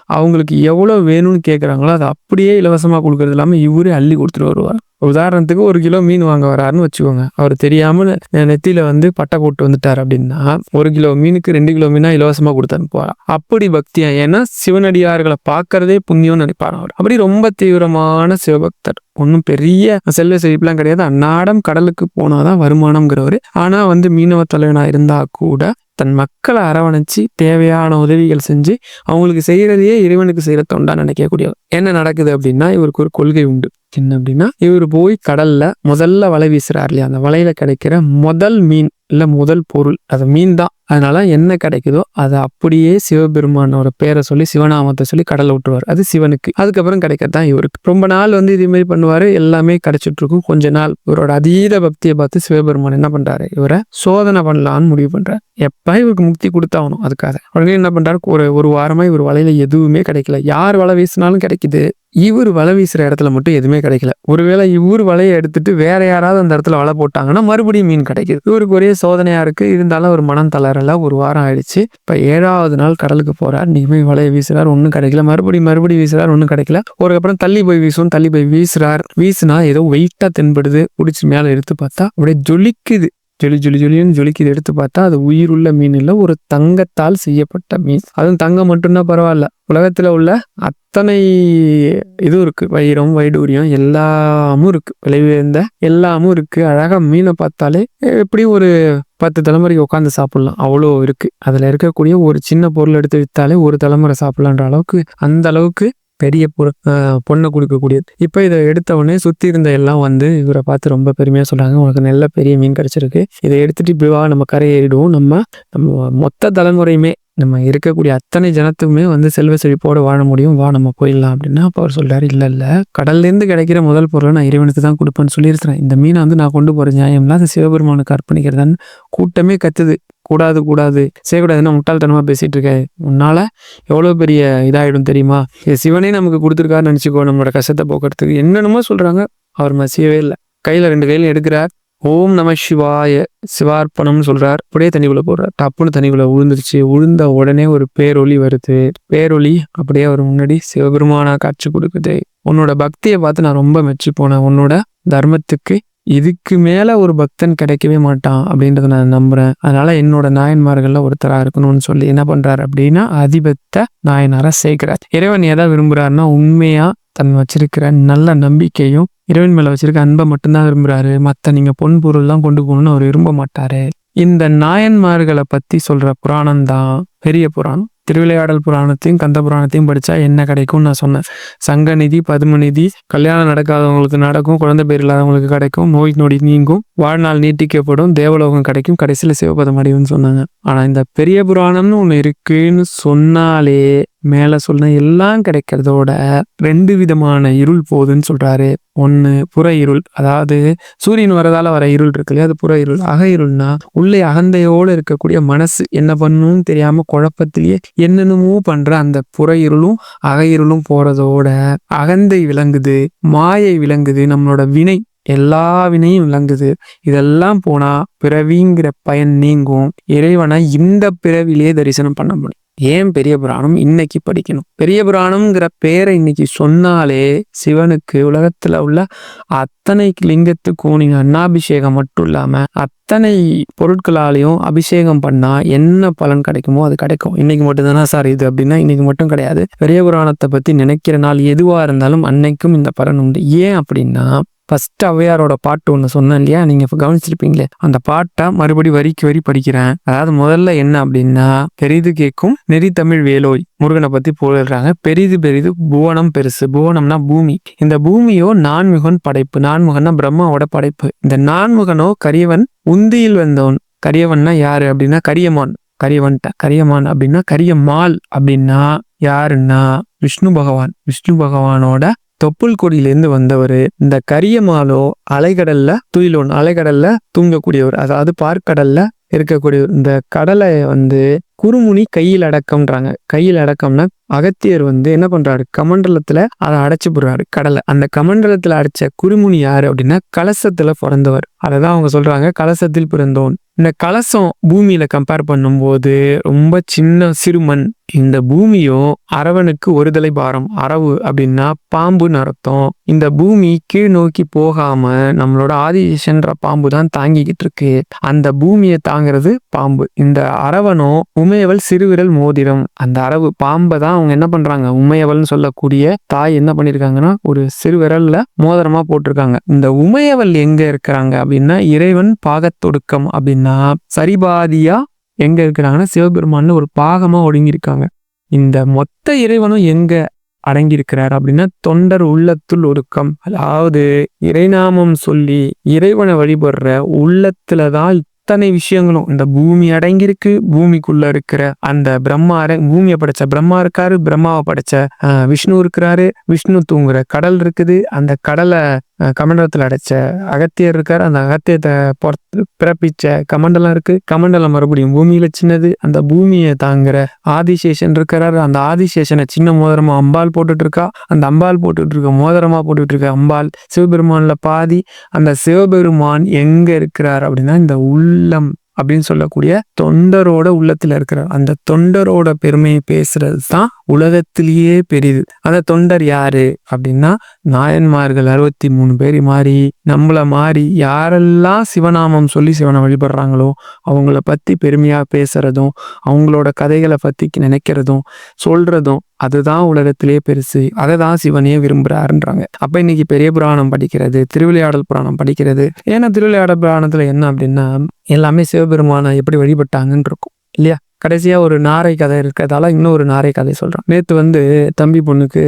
அவங்களுக்கு எவ்வளவு வேணும்னு கேட்குறாங்களோ அதை அப்படியே இலவசமா கொடுக்கறது இல்லாம இவரே அள்ளி கொடுத்துட்டு வருவார். உதாரணத்துக்கு ஒரு கிலோ மீன் வாங்க வராருன்னு வச்சுக்கோங்க. அவர் தெரியாமல் நெத்தியில் வந்து பட்டை போட்டு வந்துட்டார் அப்படின்னா ஒரு கிலோ மீனுக்கு ரெண்டு கிலோ மீனாக இலவசமாக கொடுத்து அனுப்புவார் அப்படி பக்தியா ஏன்னா சிவனடியார்களை பார்க்கறதே புண்ணியம்னு நினைப்பார் அவர். அப்படி ரொம்ப தீவிரமான சிவபக்தர். ஒன்றும் பெரிய செல்வ செழிப்புலாம் கிடையாது. அன்னாடம் கடலுக்கு போனாதான் வருமானம்ங்கிறவர். ஆனால் வந்து மீனவ தலைவனாக இருந்தால் கூட தன் மக்களை அரவணைச்சு தேவையான உதவிகள் செஞ்சு அவங்களுக்கு செய்யறதையே இறைவனுக்கு செய்யற தொண்டா நினைக்கக்கூடியவர். என்ன நடக்குது அப்படின்னா இவருக்கு ஒரு கொள்கை உண்டு. என்ன அப்படின்னா இவர் போய் கடல்ல முதல்ல வலை வீசுறாரு இல்லையா? அந்த வலையில கிடைக்கிற முதல் மீன் இல்லை முதல் பொருள் அது மீன் தான் அதனால என்ன கிடைக்குதோ அதை அப்படியே சிவபெருமானோட பேரை சொல்லி சிவநாமத்தை சொல்லி கடலை விட்டுருவார் அது சிவனுக்கு. அதுக்கப்புறம் கிடைக்கிறதான் இவருக்கு. ரொம்ப நாள் வந்து இதே மாதிரி பண்ணுவாரு. எல்லாமே கிடைச்சிட்டு இருக்கும். கொஞ்ச நாள் இவரோட அதீத பக்தியை பார்த்து சிவபெருமான் என்ன பண்றாரு? இவரை சோதனை பண்ணலான்னு முடிவு பண்றாரு. எப்ப இவருக்கு முக்தி கொடுத்தாகணும்? அதுக்காக. உடனே என்ன பண்றாரு? ஒரு ஒரு வாரமா இவர் வலையில எதுவுமே கிடைக்கல. யார் வலை வீசினாலும் கிடைக்குது. இவர் வலை வீசுகிற இடத்துல மட்டும் எதுவுமே கிடைக்கல. ஒருவேளை இவர் வலையை எடுத்துட்டு வேற யாராவது அந்த இடத்துல வலை போட்டாங்கன்னா மறுபடியும் மீன் கிடைக்குது. இவருக்கு ஒரே சோதனையா இருக்கு. இருந்தாலும் ஒரு மனம் தளரல. ஒரு வாரம் ஆயிடுச்சு. இப்போ ஏழாவது நாள் கடலுக்கு போறார். இனிமே வலையை வீசுறார். ஒன்றும் கிடைக்கல. மறுபடியும் மறுபடியும் வீசுறார். ஒன்றும் கிடைக்கல. ஒரு அப்புறம் தள்ளி போய் வீசும் தள்ளி போய் வீசுறார். வீசுனா ஏதோ வெயிட்டா தென்படுது. பிடிச்சி மேலே எடுத்து பார்த்தா அப்படியே ஜொலிக்குது. ஜொலி ஜொலி ஜொலின்னு ஜொலிக்குது. எடுத்து பார்த்தா அது உயிருள்ள மீன் இல்லை ஒரு தங்கத்தால் செய்யப்பட்ட மீன். அதுவும் தங்கம் மட்டும்தான் பரவாயில்ல. உலகத்தில் உள்ள அத்தனை இதுவும் இருக்கு. வைரம் வைடூரியம் எல்லாமும் இருக்கு. விலை உயர்ந்த எல்லாமும் இருக்கு. அழகா மீனை பார்த்தாலே எப்படி ஒரு பத்து தலைமுறைக்கு உட்காந்து சாப்பிடலாம். அவ்வளோ இருக்கு. அதில் இருக்கக்கூடிய ஒரு சின்ன பொருள் எடுத்து விற்றாலே ஒரு தலைமுறை சாப்பிடலான்ற அளவுக்கு அந்த அளவுக்கு பெரிய பொரு பொண்ணை கொடுக்கக்கூடியது. இப்போ இதை எடுத்தவொடனே சுற்றி இருந்த எல்லாம் வந்து இவரை பார்த்து ரொம்ப பெருமையாக சொல்கிறாங்க உனக்கு நல்ல பெரிய மீன் கிடச்சிருக்கு. இதை எடுத்துகிட்டு இப்படி வா. நம்ம கரை ஏறிடுவோம். நம்ம நம்ம மொத்த தலைமுறையுமே நம்ம இருக்கக்கூடிய அத்தனை ஜனத்துக்குமே வந்து செல்வ செழிப்போடு வாழ முடியும். வா நம்ம போயிடலாம். அப்படின்னா அப்போ அவர் சொல்கிறார் இல்லை இல்லை. கடல்லேருந்து கிடைக்கிற முதல் பொருளை நான் இறைவனுக்கு தான் கொடுப்பேன்னு சொல்லியிருக்கிறேன். இந்த மீனை வந்து நான் கொண்டு போகிற நியாயம்லாம் அது சிவபெருமானுக்கு அர்ப்பணிக்கிறதான்னு கூட்டமே கத்துது. கூடாது கூடாது செய்யக்கூடாதுன்னு முட்டாள்தனமாக பேசிகிட்டு இருக்கேன் உன்னால் எவ்வளோ பெரிய இதாகிடும் தெரியுமா? சிவனே நமக்கு கொடுத்துருக்காருன்னு நினச்சிக்கோ நம்மளோட கஷ்டத்தை போக்குறதுக்கு. என்னென்னமோ சொல்கிறாங்க அவர் மசியவே இல்லை. கையில் ரெண்டு கையிலும் எடுக்கிறார். ஓம் நம சிவாய சிவார்ப்பணம்னு சொல்றார். அப்படியே தண்ணிக்குள்ள போடுறார். டப்புன்னு தண்ணிக்குள்ள விழுந்துருச்சு உழுந்த உடனே ஒரு பேரொலி வருது. பேரொலி அப்படியே அவர் முன்னாடி சிவபெருமானா காட்சி கொடுக்குது. உன்னோட பக்தியை பார்த்து நான் ரொம்ப மெச்சு போனேன். உன்னோட தர்மத்துக்கு இதுக்கு மேலே ஒரு பக்தன் கிடைக்கவே மாட்டான் அப்படின்றத நான் நம்புகிறேன் அதனால என்னோட நாயன்மார்களில் ஒருத்தராக இருக்கணும்னு சொல்லி என்ன பண்றாரு அப்படின்னா அதிபத்த நாயனாராக சேர்க்கிறார். இறைவன் எதை விரும்புறாருன்னா உண்மையாக தன் வச்சிருக்கிற நல்ல நம்பிக்கையும் இறைவன் மேலே வச்சிருக்க அன்பை மட்டும்தான் விரும்புகிறாரு மற்ற நீங்க பொன் பொருள்லாம் கொண்டு போகணும்னு அவர் விரும்ப மாட்டாரு. இந்த நாயன்மார்களை பற்றி சொல்ற புராணம் தான் பெரிய புராணம். திருவிளையாடல் புராணத்தையும் கந்த புராணத்தையும் படித்தா என்ன கிடைக்கும்னு நான் சொன்னேன். சங்கநிதி பதுமநிதி கல்யாணம் நடக்காதவங்களுக்கு நடக்கும் குழந்தை பேர் இல்லாதவங்களுக்கு கிடைக்கும் நோய் நொடி நீங்கும் வாழ்நாள் நீட்டிக்கப்படும் தேவலோகம் கிடைக்கும் கடைசியில் சிவபதம் அடையும்னு சொன்னாங்க. ஆனால் இந்த பெரிய புராணம்னு ஒன்று இருக்குன்னு சொன்னாலே மேலே சொன்ன எல்லாம் கிடைக்கிறதோட ரெண்டு விதமான இருள் போகுதுன்னு சொல்கிறாரு ஒன்று புற இருள் அதாவது சூரியன் வரதால வர இருள் இருக்கு இல்லையா? அது புற இருள். அக இருள்னா உள்ளே அகந்தையோடு இருக்கக்கூடிய மனசு என்ன பண்ணணும்னு தெரியாம குழப்பத்திலேயே என்னென்னமோ பண்ற அந்த புற இருளும் அக இருளும் போறதோட அகந்தை விளங்குது மாயை விளங்குது நம்மளோட வினை எல்லா வினையும் விளங்குது. இதெல்லாம் போனா பிறவிங்கிற பயன் நீங்கும். இறைவனை இந்த பிறவிலேயே தரிசனம் பண்ண முடியும். ஏன் பெரிய புராணம் இன்னைக்கு படிக்கணும்? பெரிய புராணம்ங்கிற பேரை இன்னைக்கு சொன்னாலே சிவனுக்கு உலகத்துல உள்ள அத்தனை லிங்கத்துக்கும் நீங்க அன்னாபிஷேகம் மட்டும் இல்லாம அத்தனை பொருட்களாலையும் அபிஷேகம் பண்ணா என்ன பலன் கிடைக்குமோ அது கிடைக்கும். இன்னைக்கு மட்டும்தானா சார் இது அப்படின்னா இன்னைக்கு மட்டும் கிடையாது. பெரிய புராணத்தை பத்தி நினைக்கிற நாள் எதுவா இருந்தாலும் அன்னைக்கும் இந்த பலன் உண்டு. ஏன் அப்படின்னா ஃபர்ஸ்ட் ஔவையாரோட பாட்டு ஒன்று சொன்னேன் இல்லையா? நீங்க இப்போ கவனிச்சிருப்பீங்களே. அந்த பாட்டை மறுபடி வரிக்கு வரி படிக்கிறேன். அதாவது முதல்ல என்ன அப்படின்னா பெரிது கேட்கும் நெறி தமிழ் வேலோய். முருகனை பத்தி போடுறாங்க. பெரிது பெரிது புவனம் பெருசு. புவனம்னா பூமி. இந்த பூமியோ நான்முகன் படைப்பு. நான்முகன்னா பிரம்மாவோட படைப்பு. இந்த நான்முகனோ கரியவன் உந்தியில் வந்தவன். கரியவன்னா யாரு அப்படின்னா கரியமான். கரியவன்ட்ட. கரியமான் அப்படின்னா கரியமால் அப்படின்னா யாருன்னா? விஷ்ணு பகவான். விஷ்ணு பகவானோட தொப்புள் கொடியிலேருந்து வந்தவர் இந்த கரியமாலோ அலைகடல்ல துயிலோன் அலைகடல்ல தூங்கக்கூடியவர். அதாவது பார்க்கடல்ல இருக்கக்கூடியவர் இந்த கடலை வந்து குறுமுனி கையில் அடக்கம்ன்றாங்க. கையில் அடக்கம்னா அகத்தியர் வந்து என்ன பண்றாரு? கமண்டலத்துல அதை அடைச்சு போடுறாரு கடலை. அந்த கமண்டலத்துல அடைச்ச குறுமுனி யாரு அப்படின்னா கலசத்துல பிறந்தவர். அதைதான் அவங்க சொல்றாங்க கலசத்தில் பிறந்தோன். இந்த கலசம் பூமியில கம்பேர் பண்ணும்போது ரொம்ப சின்ன சிறுமண். இந்த பூமியும் அரவனுக்கு ஒரு தலை பாரம் அரவு அப்படின்னா பாம்புன்னு அர்த்தம். இந்த பூமி கீழ் நோக்கி போகாம நம்மளோட ஆதிசேஷன்ற பாம்பு தான் தாங்கிக்கிட்டு இருக்கு. அந்த பூமியை தாங்கிறது பாம்பு. இந்த அரவனும் உமையவள் சிறுவிரல் மோதிரம். அந்த அரவு பாம்பை தான் அவங்க என்ன பண்றாங்க? உமையவள்னு சொல்லக்கூடிய தாய் என்ன பண்ணிருக்காங்கன்னா ஒரு சிறுவிரல்ல மோதிரமா போட்டிருக்காங்க. இந்த உமையவள் எங்க இருக்கிறாங்க அப்படின்னா இறைவன் பாகத்தொடுக்கம் அப்படின்னா சரிபாதியா எங்கே இருக்கிறாங்கன்னா சிவபெருமானில் ஒரு பாகமாக ஒடுங்கியிருக்காங்க. இந்த மொத்த இறைவனும் எங்கே அடங்கியிருக்கிறார் அப்படின்னா தொண்டர் உள்ளத்துள் ஒடுக்கம். அதாவது இறைநாமம் சொல்லி இறைவனை வழிபடுற உள்ளத்துலதான் இத்தனை விஷயங்களும். இந்த பூமி அடங்கியிருக்கு பூமிக்குள்ள இருக்கிற அந்த பிரம்மா பூமியை படைச்ச பிரம்மா இருக்காரு பிரம்மாவை படைச்ச விஷ்ணு இருக்கிறாரு. விஷ்ணு தூங்குற கடல் இருக்குது. அந்த கடலை கமண்டலத்தில் அடைச்ச அகத்தியர் இருக்கார். அந்த அகத்தியத்தை பொறுத்து பிறப்பிச்ச கமண்டலம் இருக்குது கமண்டலம் மறுபடியும் பூமியில் சின்னது. அந்த பூமியை தாங்குற ஆதிசேஷன் இருக்கிறார். அந்த ஆதிசேஷனை சின்ன மோதிரமாக அம்பாள் போட்டுட்டு இருக்கா அந்த அம்பாள் போட்டுட்டு இருக்க மோதிரமா போட்டுட்டு இருக்க அம்பாள் சிவபெருமானில் பாதி. அந்த சிவபெருமான் எங்கே இருக்கிறார் அப்படின்னா இந்த உள்ளம் அப்படின்னு சொல்லக்கூடிய தொண்டரோட உள்ளத்துல இருக்கிறார் அந்த தொண்டரோட பெருமையை பேசுறது தான் உலகத்திலேயே பெரிது. அந்த தொண்டர் யாரு? அப்படின்னா நாயன்மார்கள் அறுபத்தி மூணு பேர் மாறி நம்மள மாறி யாரெல்லாம் சிவநாமம் சொல்லி சிவனை வழிபடுறாங்களோ அவங்கள பத்தி பெருமையா பேசுறதும் அவங்களோட கதைகளை பத்தி நினைக்கிறதும் சொல்றதும் அதுதான் உலகத்திலேயே பெருசு. அதை தான் சிவனே விரும்புகிறாருன்றாங்க அப்போ இன்னைக்கு பெரிய புராணம் படிக்கிறது திருவிளையாடல் புராணம் படிக்கிறது. ஏன்னா திருவிளையாடல் புராணத்தில் என்ன அப்படின்னா எல்லாமே சிவபெருமானை எப்படி வழிபட்டாங்கன்னு இருக்கும். இல்லையா? கடைசியாக ஒரு நாரை கதை இருக்கிறதால இன்னும் ஒரு நாரை கதை சொல்கிறான் நேற்று வந்து தம்பி பொண்ணுக்கு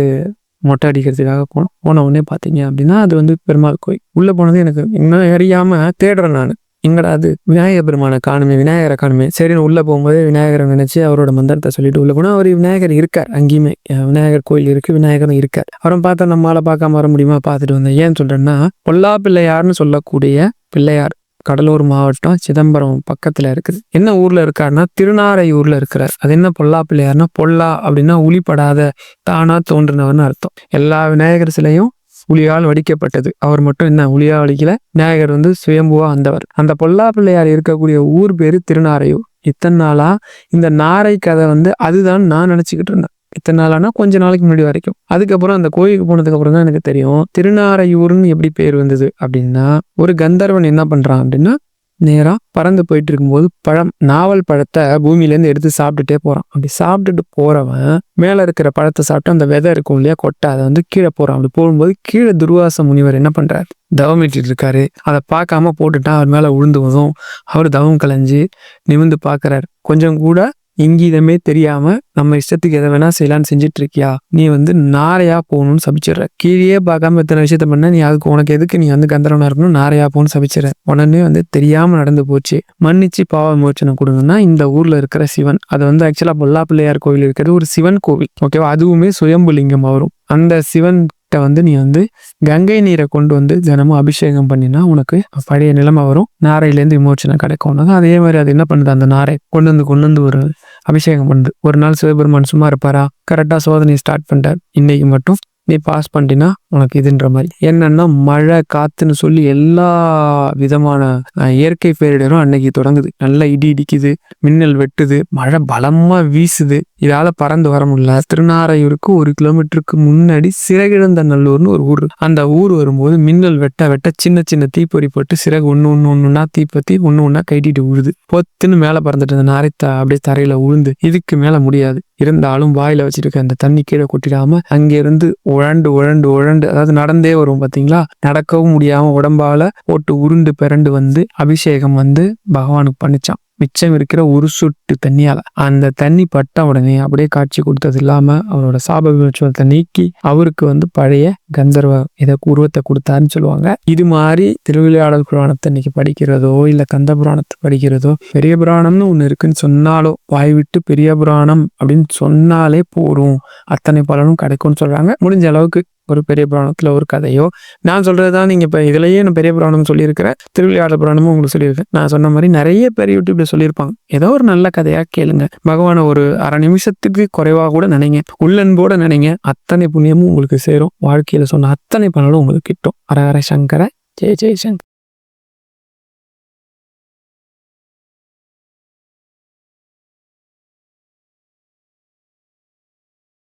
மொட்டை அடிக்கிறதுக்காக போனோம் போன உடனே பார்த்தீங்க அப்படின்னா அது வந்து பெருமாள் கோயில். உள்ளே போனது எனக்கு இன்னும் அறியாமல் தேடுறேன் நான். எங்கடா அது விநாயகர் பெருமான காணுமே விநாயகரை காணுமே. சரின்னு உள்ளே போகும்போது விநாயகரை நினச்சி அவரோட மந்திரத்தை சொல்லிட்டு உள்ள போனால் அவர் விநாயகர் இருக்கார் அங்கேயுமே. விநாயகர் கோயில் இருக்கு விநாயகரும் இருக்கார். அவரும் பார்த்தா நம்மளால பார்க்காம வர முடியுமா? பார்த்துட்டு வந்தேன். ஏன் சொல்றேன்னா பொல்லா பிள்ளையார்னு சொல்லக்கூடிய பிள்ளையார் கடலூர் மாவட்டம் சிதம்பரம் பக்கத்தில் இருக்குது. என்ன ஊரில் இருக்காருன்னா திருநாரையூர்ல இருக்கிறார். அது என்ன பொல்லா பிள்ளையார்னா பொல்லா அப்படின்னா உளிப்படாத தானா தோன்றினவர்னு அர்த்தம். எல்லா விநாயகர் சிலையும் உளியால் வடிக்கப்பட்டது. அவர் மட்டும் என்ன உளியா வடிக்கல விநாயகர் வந்து சுயம்புவா வந்தவர். அந்த பொல்லா பிள்ளையார் இருக்கக்கூடிய ஊர் பேரு திருநாரையூர். இத்தனை நாளா இந்த நாரை கதை வந்து அதுதான் நான் நினைச்சுக்கிட்டு இருந்தேன். இத்தனை நாளானா கொஞ்ச நாளைக்கு முன்னாடி வரைக்கும். அதுக்கப்புறம் அந்த கோயிலுக்கு போனதுக்கு அப்புறம் தான் எனக்கு தெரியும் திருநாரையூர்னு எப்படி பேர் வந்தது அப்படின்னா ஒரு கந்தர்வன் என்ன பண்றான் அப்படின்னா நேராக பறந்து போயிட்டு இருக்கும்போது பழம் நாவல் பழத்தை பூமியிலேருந்து எடுத்து சாப்பிட்டுட்டே போகிறான் அப்படி சாப்பிட்டுட்டு போகிறவன் மேலே இருக்கிற பழத்தை சாப்பிட்டு அந்த விதை இருக்கும் இல்லையா கொட்டை அதை வந்து கீழே போகிறான் அப்படி போகும்போது கீழே துர்வாச முனிவர் என்ன பண்ணுறாரு தவமிட்டு இருக்காரு. அதை பார்க்காம போட்டுட்டா அவர் மேல விழுந்துவதும் அவர் தவம் கலைஞ்சு நிமிந்து பார்க்குறாரு. கொஞ்சம் கூட இங்கீதமே தெரியாம நம்ம இஷ்டத்துக்கு எதை வேணா செய்யலாம்னு செஞ்சுட்டு இருக்கியா நீ வந்து நாரையா போகணும்னு சபிச்சிடுற. கீழே பார்க்காம இத்தனை விஷயத்த பண்ண நீ அதுக்கு உனக்கு எதுக்கு நீ வந்து கந்தரவனா இருக்கணும்? நாரையா போகணும்னு சபிச்சிட உடனே வந்து தெரியாம நடந்து போச்சு. மன்னிச்சு பாவ விமோச்சனை கொடுங்கன்னா இந்த ஊர்ல இருக்கிற சிவன் அது வந்து ஆக்சுவலா பொல்லா பிள்ளையார் கோவில் இருக்கிறது ஒரு சிவன் கோவில் ஓகேவா அதுவுமே சுயம்புலிங்கம் வரும் அந்த சிவன் கிட்ட வந்து நீ வந்து கங்கை நீரை கொண்டு வந்து தினமும் அபிஷேகம் பண்ணினா உனக்கு பழைய நிலைமை வரும். நாரையிலேருந்து விமோச்சனை கிடைக்கும் உனக்கு. அதே மாதிரி அது என்ன பண்ணுது? அந்த நாரை கொண்டு வந்து கொண்டு வந்து ஒரு அபிஷேகம் பண்ணுது. ஒரு நாள் சிவபெருமான் சும்மா இருப்பாரா? கரெக்டாக சோதனை ஸ்டார்ட் பண்ணிட்டார். இன்னைக்கு மட்டும் நீ பாஸ் பண்ணிட்டினா உனக்கு இதுன்ற மாதிரி. என்னன்னா மழை காத்துன்னு சொல்லி எல்லா விதமான இயற்கை பேரிடரும் அன்னைக்கு தொடங்குது. நல்லா இடி இடிக்குது மின்னல் வெட்டுது மழை பலமா வீசுது. இதால பறந்து வர முடியல. திருநாரையூருக்கு ஒரு கிலோமீட்டருக்கு முன்னாடி சிறகிழந்த நல்லூர்னு ஒரு ஊர். அந்த ஊர் வரும்போது மின்னல் வெட்ட வெட்ட சின்ன சின்ன தீப்பொறி போட்டு சிறகு ஒன்று ஒன்று ஒன்றுனா தீப்பத்தி ஒன்று ஒன்றா கைட்டிட்டு விழுது பொத்துன்னு மேலே பறந்துட்டு அந்த நாரை த- அப்படியே தரையில உழுந்து இதுக்கு மேலே முடியாது. இருந்தாலும் வாயில வச்சிருக்க அந்த தண்ணி கீழே கொட்டிடாம அங்கிருந்து உழண்டு உழண்டு உழண்டு அதாவது நடந்தே வரும் பார்த்தீங்களா நடக்கவும் முடியாம உடம்பால போட்டு உருண்டு பிறண்டு வந்து அபிஷேகம் வந்து பகவானுக்கு பண்ணிச்சான். மிச்சம் இருக்கிற ஒரு சுட்டு தண்ணியால. அந்த தண்ணி பட்ட உடனே அப்படியே காட்சி கொடுத்தது இல்லாம அவரோட சாப விமர்சனத்தை நீக்கி அவருக்கு வந்து பழைய கந்தர்வ இதை உருவத்தை கொடுத்தாருன்னு சொல்லுவாங்க. இது மாதிரி திருவிளையாடல் புராணத்தை இன்னைக்கு படிக்கிறதோ இல்ல கந்த புராணத்தை படிக்கிறதோ பெரிய புராணம்னு ஒண்ணு இருக்குன்னு சொன்னாலோ வாய் விட்டு பெரிய புராணம் அப்படின்னு சொன்னாலே போதும். அத்தனை பலனும் கிடைக்கும்னு சொல்றாங்க. முடிஞ்ச அளவுக்கு ஒரு பெரிய புராணத்தில் ஒரு கதையோ நான் சொல்றதுதான் நீங்கள் இப்போ இதுலேயே நான் பெரிய புராணம் சொல்லியிருக்கிறேன் திருவிளையாடல் புராணமும் உங்களுக்கு சொல்லியிருக்கேன். நான் சொன்ன மாதிரி நிறைய பேர் யூடியூப்ல சொல்லியிருப்பாங்க. ஏதோ ஒரு நல்ல கதையாக கேளுங்க. பகவானை ஒரு அரை நிமிஷத்துக்கு குறைவாக கூட நினைங்க. உள்ளன்போட நினைங்க. அத்தனை புண்ணியமும் உங்களுக்கு சேரும். வாழ்க்கையில் சொன்ன அத்தனை பலனும் உங்களுக்கு கிட்டும். அரை ஹர சங்கர ஜெய் ஜெய் சங்கர்.